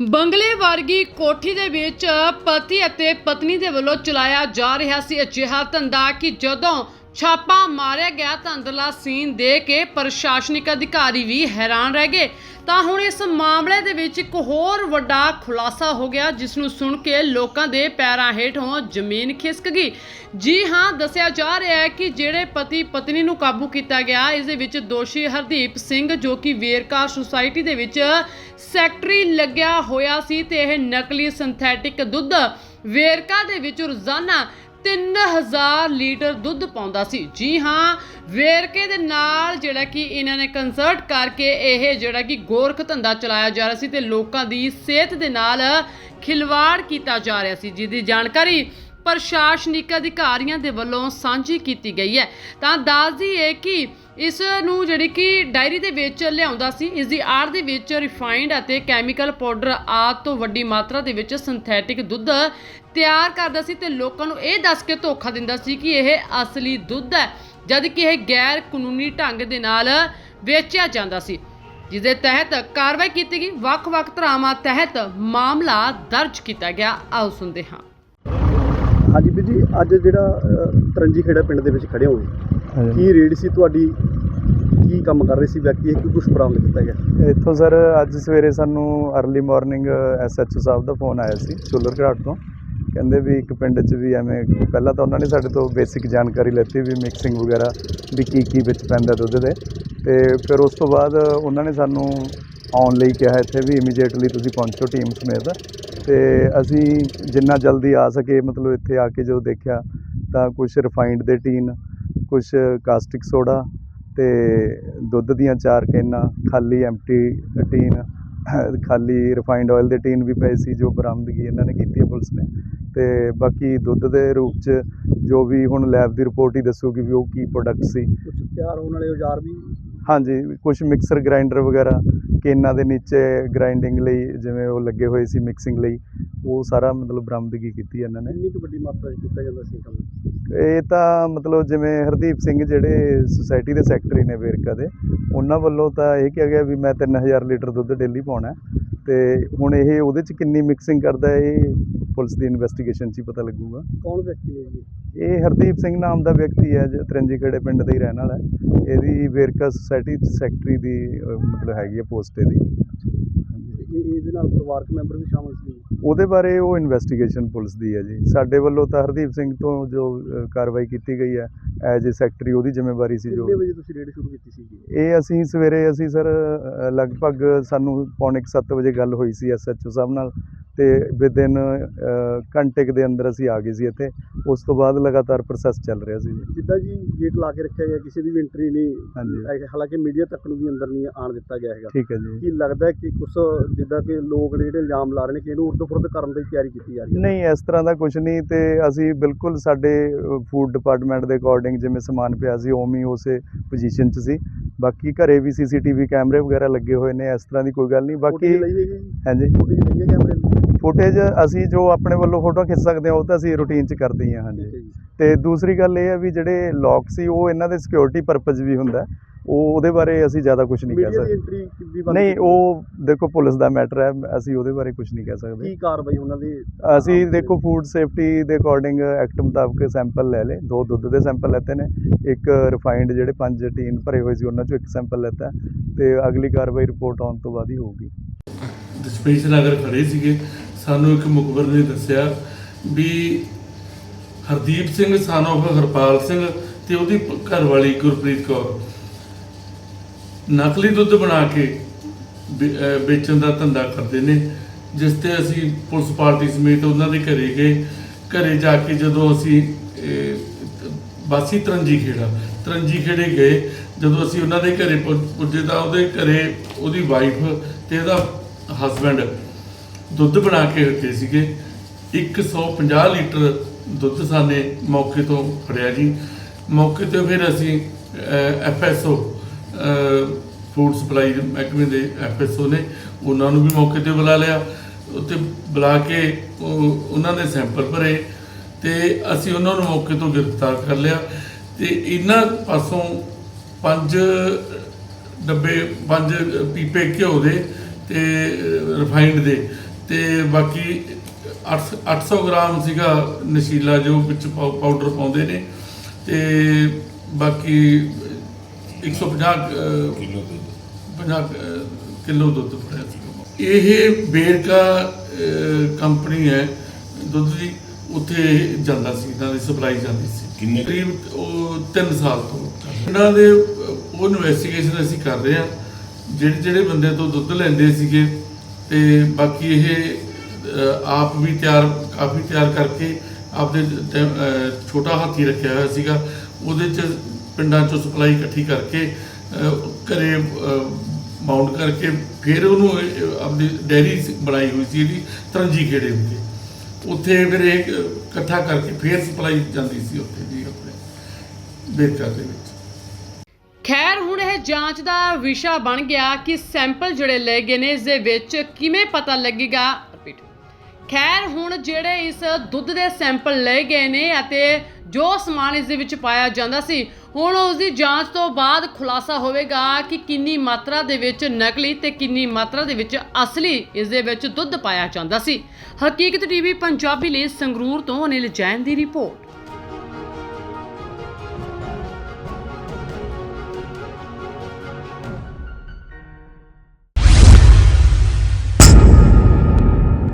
ਬੰਗਲੇ ਵਰਗੀ ਕੋਠੀ ਦੇ ਵਿੱਚ ਪਤੀ ਅਤੇ ਪਤਨੀ ਦੇ ਵੱਲੋਂ ਚਲਾਇਆ ਜਾ ਰਿਹਾ ਸੀ ਅਜਿਹਾ ਧੰਦਾ ਕਿ ਜਦੋਂ ਛਾਪਾ ਮਾਰਿਆ ਗਿਆ ਤਾਂ ਅੰਦਰਲਾ ਸੀਨ ਦੇ ਕੇ ਪ੍ਰਸ਼ਾਸਨਿਕ ਅਧਿਕਾਰੀ ਵੀ ਹੈਰਾਨ ਰਹਿ ਗਏ। ਤਾਂ ਹੁਣ ਇਸ ਮਾਮਲੇ ਦੇ ਵਿੱਚ ਇੱਕ ਹੋਰ ਵੱਡਾ ਖੁਲਾਸਾ ਹੋ ਗਿਆ, ਜਿਸ ਨੂੰ ਸੁਣ ਕੇ ਲੋਕਾਂ ਦੇ ਪੈਰਾਂ ਹੇਠੋਂ ਜ਼ਮੀਨ ਖਿਸਕ ਗਈ। ਜੀ ਹਾਂ, ਦੱਸਿਆ ਜਾ ਰਿਹਾ ਹੈ ਕਿ ਜਿਹੜੇ ਪਤੀ ਪਤਨੀ ਨੂੰ ਕਾਬੂ ਕੀਤਾ ਗਿਆ, ਇਸ ਦੇ ਵਿੱਚ ਦੋਸ਼ੀ ਹਰਦੀਪ ਸਿੰਘ ਜੋ ਕਿ ਵੇਰਕਾ ਸੁਸਾਇਟੀ ਦੇ ਵਿੱਚ ਸੈਕਟਰੀ ਲੱਗਿਆ ਹੋਇਆ ਸੀ ਤੇ ਇਹ ਨਕਲੀ ਸਿੰਥੈਟਿਕ ਦੁੱਧ ਵੇਰਕਾ ਦੇ ਵਿੱਚ ਰੋਜ਼ਾਨਾ 3000 ਲੀਟਰ ਦੁੱਧ ਪਾਉਂਦਾ ਸੀ। ਜੀ ਹਾਂ, ਵੇਰਕੇ ਦੇ ਨਾਲ ਜਿਹੜਾ ਕਿ ਇਹਨਾਂ ਨੇ ਕੰਸਰਟ ਕਰਕੇ ਇਹ ਜਿਹੜਾ ਕਿ ਗੋਰਖ ਧੰਦਾ ਚਲਾਇਆ ਜਾ ਰਿਹਾ ਸੀ ਤੇ ਲੋਕਾਂ ਦੀ ਸਿਹਤ ਦੇ ਨਾਲ ਖਿਲਵਾੜ ਕੀਤਾ ਜਾ ਰਿਹਾ ਸੀ। ਜਿਹਦੀ ਜਾਣਕਾਰੀ ਪ੍ਰਸ਼ਾਸਨਿਕ ਅਧਿਕਾਰੀਆਂ ਦੇ ਵੱਲੋਂ ਸਾਂਝੀ ਕੀਤੀ ਗਈ ਹੈ। ਤਾਂ ਦੱਸਦੀ ਹੈ ਕਿ ਇਸ ਨੂੰ ਜਿਹੜੀ ਕਿ ਡਾਇਰੀ ਦੇ ਵਿੱਚ ਲਿਆਉਂਦਾ ਸੀ ਇਸ ਦੀ ਆੜ ਦੇ ਵਿੱਚ ਰਿਫਾਈਨਡ ਅਤੇ ਕੈਮੀਕਲ ਪਾਊਡਰ ਆਦ ਤੋਂ ਵੱਡੀ ਮਾਤਰਾ ਦੇ ਵਿੱਚ ਸਿੰਥੈਟਿਕ ਦੁੱਧ ਤਿਆਰ ਕਰਦਾ ਸੀ ਤੇ ਲੋਕਾਂ ਨੂੰ ਇਹ ਦੱਸ ਕੇ ਧੋਖਾ ਦਿੰਦਾ ਸੀ ਕਿ ਇਹ ਅਸਲੀ ਦੁੱਧ ਹੈ ਜਦ ਕਿ ਇਹ ਗੈਰ ਕਾਨੂੰਨੀ ਢੰਗ ਦੇ ਨਾਲ ਵੇਚਿਆ ਜਾਂਦਾ ਸੀ। ਜਿਸ ਦੇ ਤਹਿਤ ਕਾਰਵਾਈ ਕੀਤੀ ਗਈ ਵੱਖ-ਵੱਖ ਧਰਾਵਾਂ ਤਹਿਤ ਮਾਮਲਾ ਦਰਜ ਕੀਤਾ ਗਿਆ। ਆਓ ਸੁਣਦੇ ਹਾਂ। ਹਾਂਜੀ ਵੀਰ ਜੀ ਅੱਜ ਜਿਹੜਾ ਤਰੰਜੀ ਖੇੜਾ ਪਿੰਡ ਦੇ ਵਿੱਚ ਖੜੇ ਹੋਏ। ਕੀ ਰੇਡ ਸੀ ਤੁਹਾਡੀ? ਕੀ ਕੰਮ ਕਰ ਰਹੇ ਸੀ ਵਿਅਕਤੀ? ਇਹ ਕੀ ਕੁਝ ਬਰਾਮਦ ਕੀਤਾ ਗਿਆ? ਇੱਥੋਂ ਸਰ, ਅੱਜ ਸਵੇਰੇ ਸਾਨੂੰ अर्ਲੀ ਮਾਰਨਿੰਗ ਐਸਐਚਓ ਸਾਹਿਬ ਦਾ ਫੋਨ ਆਇਆ ਸੀ ਚੁੱਲਰ ਘਾਟ ਤੋਂ। ਕਹਿੰਦੇ ਵੀ ਇੱਕ ਪਿੰਡ 'ਚ ਵੀ ਐਵੇਂ, ਪਹਿਲਾਂ ਤਾਂ ਉਹਨਾਂ ਨੇ ਸਾਡੇ ਤੋਂ ਬੇਸਿਕ ਜਾਣਕਾਰੀ ਲੈਤੀ ਵੀ ਮਿਕਸਿੰਗ ਵਗੈਰਾ ਵੀ ਕੀ ਕੀ ਵਿੱਚ ਪੈਂਦਾ ਦੁੱਧ ਦੇ। ਤੇ ਫਿਰ ਉਸ ਤੋਂ ਬਾਅਦ ਉਹਨਾਂ ਨੇ ਸਾਨੂੰ ਆਉਣ ਲਈ ਕਿਹਾ ਇੱਥੇ ਵੀ ਇਮੀਡੀਏਟਲੀ ਤੁਸੀਂ ਪਹੁੰਚੋ ਟੀਮ ਸਮੇਤ। ਤੇ ਅਸੀਂ ਜਿੰਨਾ ਜਲਦੀ ਆ ਸਕੇ, ਮਤਲਬ ਇੱਥੇ ਆ ਕੇ ਜਦੋਂ ਦੇਖਿਆ ਤਾਂ ਕੁਝ ਰਿਫਾਈਨਡ ਦੇ ਟੀਨ ਕੁਝ ਕਾਸਟਿਕ ਸੋਡਾ ਤੇ ਦੁੱਧ ਦੀਆਂ ਚਾਰ ਕੈਨਾਂ ਖਾਲੀ ਐਮਟੀ ਟੀਨ ਖਾਲੀ ਰਿਫਾਈਨਡ ਆਇਲ ਦੇ ਟੀਨ ਵੀ ਪਏ ਸੀ ਜੋ ਬਰਾਮਦਗੀ ਇਹਨਾਂ ਨੇ ਕੀਤੀ ਹੈ ਪੁਲਿਸ ਨੇ। ਤੇ ਬਾਕੀ ਦੁੱਧ ਦੇ ਰੂਪ 'ਚ ਜੋ ਵੀ ਹੁਣ ਲੈਬ ਦੀ ਰਿਪੋਰਟ ਹੀ ਦੱਸੂਗੀ ਵੀ ਉਹ ਕੀ ਪ੍ਰੋਡਕਟ ਸੀ। ਕੁਝ ਤਿਆਰ ਹੋਣ ਵਾਲੇ ਔਜ਼ਾਰ ਵੀ? ਹਾਂਜੀ ਕੁਝ ਮਿਕਸਰ ਗ੍ਰਾਈਂਡਰ ਵਗੈਰਾ ਕੇਨਾਂ ਦੇ ਨੀਚੇ ਗ੍ਰਾਈਂਡਿੰਗ ਲਈ ਜਿਵੇਂ ਉਹ ਲੱਗੇ ਹੋਏ ਸੀ ਮਿਕਸਿੰਗ ਲਈ ਉਹ ਸਾਰਾ ਮਤਲਬ ਬਰਾਮਦਗੀ ਕੀਤੀ ਇਹਨਾਂ ਨੇ। ਇੰਨੀ ਕੁ ਵੱਡੀ ਮਾਤਰਾ 'ਚ ਕੀਤਾ ਜਾਂਦਾ ਸੀ ਕੰਮ? ਇਹ ਤਾਂ ਮਤਲਬ ਜਿਵੇਂ ਹਰਦੀਪ ਸਿੰਘ ਜਿਹੜੇ ਸੁਸਾਇਟੀ ਦੇ ਸੈਕਟਰੀ ਨੇ ਵੇਰਕਾ ਦੇ ਉਹਨਾਂ ਵੱਲੋਂ ਤਾਂ ਇਹ ਕਿਹਾ ਗਿਆ ਵੀ ਮੈਂ 3000 ਲੀਟਰ ਦੁੱਧ ਡੇਲੀ ਪਾਉਣਾ ਹੈ ਤੇ ਹੁਣ ਇਹ ਉਹਦੇ ਚ ਕਿੰਨੀ ਮਿਕਸਿੰਗ ਕਰਦਾ ਹੈ, ਇਹ ਪੁਲਿਸ ਦੀ ਇਨਵੈਸਟੀਗੇਸ਼ਨ 'ਚ ਹੀ ਪਤਾ ਲੱਗੂਗਾ। ਕੌਣ ਵਿਅਕਤੀ ਨੇ ਜੀ? ਇਹ ਹਰਦੀਪ ਸਿੰਘ ਨਾਮ ਦਾ ਵਿਅਕਤੀ ਹੈ ਜੋ ਤਰੰਜੀ ਖੇੜੇ ਪਿੰਡ ਦਾ ਹੀ ਰਹਿਣ ਵਾਲਾ ਹੈ। ਇਹਦੀ ਵੇਰਕਾ ਸੁਸਾਇਟੀ ਚ ਸੈਕਟਰੀ ਦੀ ਮਤਲਬ ਹੈਗੀ ਹੈ ਪੋਸਟ ਇਹਦੀ। ਤੇ ਇਹਦੇ ਨਾਲ ਪਰਿਵਾਰਕ ਮੈਂਬਰ ਵੀ ਸ਼ਾਮਲ ਸੀ। ਉਹਦੇ ਬਾਰੇ ਉਹ ਇਨਵੈਸਟੀਗੇਸ਼ਨ ਪੁਲਿਸ ਦੀ ਹੈ ਜੀ। ਸਾਡੇ ਵੱਲੋਂ ਤਾਂ ਹਰਦੀਪ ਸਿੰਘ ਤੋਂ ਜੋ ਅਹ, ਕਾਰਵਾਈ ਕੀਤੀ ਗਈ ਹੈ। ਐਜ਼ ਏ ਸੈਕਟਰੀ ਉਹਦੀ ਜ਼ਿੰਮੇਵਾਰੀ ਸੀ ਜੋ ਕਿੰਨੇ ਵਜੇ ਤੁਸੀਂ ਰੇਡ ਸ਼ੁਰੂ ਕੀਤੀ ਸੀ ਜੀ? ਇਹ ਅਸੀਂ ਸਵੇਰੇ ਅਸੀਂ ਸਰ ਅ, ਲਗਭਗ ਸਾਨੂੰ ਪੌਣੇ 7 ਵਜੇ ਗੱਲ ਹੋਈ ਸੀ ਐਸਐਚਓ ਸਾਹਿਬ ਨਾਲ ਤੇ ਵਿਦਿਨ ਘੰਟੇ ਦੇ ਅੰਦਰ ਅਸੀਂ ਆ ਗਏ ਸੀ ਇੱਥੇ। ਉਸ ਤੋਂ ਬਾਅਦ ਲਗਾਤਾਰ ਪ੍ਰੋਸੈਸ ਚੱਲ ਰਿਹਾ ਸੀ ਜਿੱਦਾਂ ਜੀ ਗੇਟ ਲਾ ਕੇ ਰੱਖਿਆ ਗਿਆ ਕਿਸੇ ਦੀ ਵੀ ਐਂਟਰੀ ਨਹੀਂ ਹਾਂਜੀ। ਹਾਲਾਂਕਿ ਮੀਡੀਆ ਤੱਕ ਨੂੰ ਵੀ ਅੰਦਰ ਨਹੀਂ ਆਣ ਦਿੱਤਾ ਗਿਆ ਹੈਗਾ। ਠੀਕ ਹੈ ਜੀ। ਕੀ ਲੱਗਦਾ ਕਿ ਕੁਝ ਜਿੱਦਾਂ ਕਿ ਲੋਕ ਨੇ ਜਿਹੜੇ ਇਲਜ਼ਾਮ ਲਾ ਰਹੇ ਨੇ ਕਿ ਇਹਨੂੰ ਉਰਦ-ਫੁਰਦ ਕਰਨ ਦੀ ਤਿਆਰੀ ਕੀਤੀ ਜਾ ਰਹੀ ਹੈ? ਨਹੀਂ ਇਸ ਤਰ੍ਹਾਂ ਦਾ ਕੁਝ ਨਹੀਂ ਤੇ ਅਸੀਂ ਬਿਲਕੁਲ ਸਾਡੇ ਫੂਡ ਡਿਪਾਰਟਮੈਂਟ ਦੇ ਅਕੋਰਡਿੰਗ ਜਿਵੇਂ ਸਮਾਨ ਪਿਆ ਸੀ ਉਵੇਂ ਉਸੇ ਪੋਜੀਸ਼ਨ 'ਚ ਸੀ। ਬਾਕੀ ਘਰੇ ਵੀ ਸੀਸੀਟੀਵੀ ਕੈਮਰੇ ਵਗੈਰਾ ਲੱਗੇ ਹੋਏ ਨੇ ਇਸ ਤਰ੍ਹਾਂ ਦੀ ਕੋਈ ਗੱਲ ਨਹੀਂ। ਬਾਕੀ ਹਾਂਜੀ। ਫੁਟੇਜ ਅਸੀਂ ਜੋ ਆਪਣੇ ਵੱਲੋਂ ਫੋਟੋ ਖਿੱਚ ਸਕਦੇ ਹਾਂ ਉਹ ਤਾਂ ਅਸੀਂ ਰੂਟੀਨ 'ਚ ਕਰਦੇ ਹੀ ਹਾਂਜੀ। ਤੇ ਦੂਸਰੀ ਗੱਲ ਇਹ ਹੈ ਵੀ ਜਿਹੜੇ ਲੌਕ ਸੀ ਉਹ ਇਹਨਾਂ ਦੇ ਸਿਕਿਉਰਿਟੀ ਪਰਪਸ ਵੀ ਹੁੰਦਾ। ਉਹ ਉਹਦੇ ਬਾਰੇ ਅਸੀਂ ਜ਼ਿਆਦਾ ਕੁਝ ਨਹੀਂ ਕਹਿ ਮੀਡੀਆ ਦੀ ਸਕਦੇ। ਐਂਟਰੀ ਵੀ ਬੰਦ ਨਹੀਂ ਕੀਤੀ ਉਹ ਦੇਖੋ ਪੁਲਿਸ ਦਾ ਮੈਟਰ ਹੈ ਅਸੀਂ ਉਹਦੇ ਬਾਰੇ ਕੁਝ ਨਹੀਂ ਕਹਿ ਸਕਦੇ। ਕੀ ਕਾਰਵਾਈ ਉਹਨਾਂ ਦੀ ਅਸੀਂ ਦੇਖੋ ਫੂਡ ਸੇਫਟੀ ਦੇ ਅਕੋਰਡਿੰਗ ਐਕਟ ਮੁਤਾਬਕ ਸੈਂਪਲ ਲੈ ਲਏ। ਦੋ ਦੁੱਧ ਦੇ ਸੈਂਪਲ ਲੈਤੇ ਨੇ ਇੱਕ ਰਿਫਾਈਨਡ ਜਿਹੜੇ ਪੰਜ ਟੀਨ ਭਰੇ ਹੋਏ ਸੀ ਉਹਨਾਂ ਚੋਂ ਇੱਕ ਸੈਂਪਲ ਲੈਤਾ ਤੇ ਅਗਲੀ ਕਾਰਵਾਈ ਰਿਪੋਰਟ ਆਉਣ ਤੋਂ ਬਾਅਦ ਹੀ ਹੋਊਗੀ। ਦਸ਼ਮੇਸ਼ ਨਗਰ ਖੜੇ ਸੀਗੇ। ਸਾਨੂੰ ਇੱਕ ਮੁਖਬਰ ਨੇ ਦੱਸਿਆ ਵੀ ਹਰਦੀਪ ਸਿੰਘ ਸਾਨੋਫ ਹਰਪਾਲ ਸਿੰਘ ਤੇ ਉਹਦੀ ਘਰ ਵਾਲੀ ਗੁਰਪ੍ਰੀਤ ਕੌਰ। ਨਕਲੀ ਦੁੱਧ ਬਣਾ ਕੇ ਵੇ- ਵੇਚਣ ਦਾ ਧੰਦਾ ਕਰਦੇ ਨੇ। ਜਿਸ ਤੇ ਅਸੀਂ ਪੁਲਿਸ ਪਾਰਟੀ ਸਮੇਤ ਉਹਨਾਂ ਦੇ ਘਰੇ ਗਏ। ਘਰੇ ਜਾ ਕੇ ਜਦੋਂ ਅਸੀਂ ਅਹ, ਬਾਸੀ ਤਰੰਜੀ ਖੇੜਾ ਤਰੰਜੀ ਖੇੜੇ ਗਏ। ਜਦੋਂ ਅਸੀਂ ਉਹਨਾਂ ਦੇ ਘਰੇ ਪੁੱਜੇ ਤਾਂ ਉਹਦੇ ਘਰੇ ਉਹਦੀ ਵਾਈਫ ਤੇ ਉਹਦਾ ਹਸਬੰਡ ਦੁੱਧ ਬਣਾ ਕੇ ਰੱਖੇ ਸੀਗੇ। 150 ਲੀਟਰ ਦੁੱਧ ਸਾਨੇ ਮੌਕੇ ਤੋਂ ਫੜਿਆ ਜੀ। ਮੌਕੇ ਤੇ ਫਿਰ ਅਸੀਂ ਐਫਐਸਓ ਫੂਡ ਸਪਲਾਈ ਮਹਿਕਮੇ ਦੇ ਐਫਐਸਓ ਨੇ ਉਹਨਾਂ ਨੂੰ ਵੀ ਮੌਕੇ ਤੇ ਬੁਲਾ ਲਿਆ। ਉੱਥੇ ਬੁਲਾ ਕੇ ਉਹਨਾਂ ਨੇ ਸੈਂਪਲ ਭਰੇ ਤੇ ਅਸੀਂ ਉਹਨਾਂ ਨੂੰ ਮੌਕੇ ਤੋਂ ਗ੍ਰਿਫਤਾਰ ਕਰ ਲਿਆ ਤੇ ਇਹਨਾਂ ਪਾਸੋਂ ਪੰਜ ਡੱਬੇ, ਪੰਜ ਪੀਪੇ ਘਿਓ ਦੇ ਤੇ ਰਿਫਾਈਨਡ ਦੇ ਤੇ ਬਾਕੀ 8 800 ਗ੍ਰਾਮ ਸੀਗਾ ਨਸ਼ੀਲਾ ਜੋ ਵਿੱਚ ਪਾਉ- ਪਾਊਡਰ ਪਾਉਂਦੇ ਨੇ ਤੇ ਬਾਕੀ 150 ਕਿਲੋ 50 ਕਿਲੋ ਦੁੱਧ ਫੜਿਆ ਸੀ। ਇਹ ਬੇਰਕਾ ਕੰਪਨੀ ਹੈ ਦੁੱਧ ਦੀ ਉੱਥੇ ਜਾਂਦਾ ਸੀ ਇਹਨਾਂ ਦੀ ਸਪਲਾਈ ਜਾਂਦੀ ਸੀ। ਕਿੰਨੇ- ਕਰੀਬ ਉਹ 3 ਸਾਲ ਤੋਂ ਇਹਨਾਂ ਦੇ ਉਹ ਇਨਵੈਸਟੀਗੇਸ਼ਨ ਅਸੀਂ ਕਰ ਰਹੇ ਹਾਂ। ਜਿਹੜੇ ਜਿਹੜੇ ਬੰਦੇ ਤੋਂ ਦੁੱਧ ਲੈਂਦੇ ਸੀਗੇ ਤੇ ਬਾਕੀ ਇਹ ਆਪ ਵੀ ਤਿਆਰ ਕਾਫੀ ਤਿਆਰ ਕਰਕੇ ਆਪਦੇ ਛੋਟਾ ਹਾਥੀ ਰੱਖਿਆ ਹੋਇਆ ਸੀਗਾ। ਉਹਦੇ ਚ ਪਿੰਡਾਂ ਚੋਂ ਸਪਲਾਈ ਇਕੱਠੀ ਕਰਕੇ ਘਰੇ ਮਾਊਂਟ ਕਰਕੇ ਫਿਰ ਉਹਨੂੰ ਆਪਣੀ ਡੈਰੀ ਬਣਾਈ ਹੋਈ ਸੀ ਇਹਦੀ ਤਰੰਜੀ ਖੇੜੇ ਉੱਤੇ ਉੱਥੇ ਫਿਰ ਇਹ ਇਕੱਠਾ ਕਰਕੇ ਫਿਰ ਸਪਲਾਈ ਜਾਂਦੀ ਸੀ ਉੱਥੇ ਜੀ ਆਪਣੇ ਬੇਕਰ ਦੇ ਵਿੱਚ। ਖੈਰ, ਹੁਣ ਇਹ ਜਾਂਚ ਦਾ ਵਿਸ਼ਾ ਬਣ ਗਿਆ ਕਿ ਸੈਂਪਲ ਜਿਹੜੇ ਲਏ ਗਏ ਨੇ, ਇਸ ਦੇ ਵਿੱਚ ਕਿਵੇਂ ਪਤਾ ਲੱਗੇਗਾ? ਰਿਪੀਟ ਖੈਰ, ਹੁਣ ਜਿਹੜੇ ਇਸ ਦੁੱਧ ਦੇ ਸੈਂਪਲ ਲਏ ਗਏ ਨੇ ਅਤੇ ਜੋ ਸਮਾਨ ਇਸ ਦੇ ਵਿੱਚ ਪਾਇਆ ਜਾਂਦਾ ਸੀ, ਹੁਣ ਉਸ ਦੀ ਜਾਂਚ ਤੋਂ ਬਾਅਦ ਖੁਲਾਸਾ ਹੋਵੇਗਾ ਕਿ ਕਿੰਨੀ ਮਾਤਰਾ ਦੇ ਵਿੱਚ ਨਕਲੀ ਤੇ ਕਿੰਨੀ ਮਾਤਰਾ ਦੇ ਵਿੱਚ ਅਸਲੀ ਇਸ ਦੇ ਵਿੱਚ ਦੁੱਧ ਪਾਇਆ ਜਾਂਦਾ ਸੀ। ਹਕੀਕਤ ਟੀਵੀ, ਪੰਜਾਬੀ ਲਈ ਸੰਗਰੂਰ ਤੋਂ ਅਨਿਲ ਜੈਨ ਦੀ ਰਿਪੋਰਟ।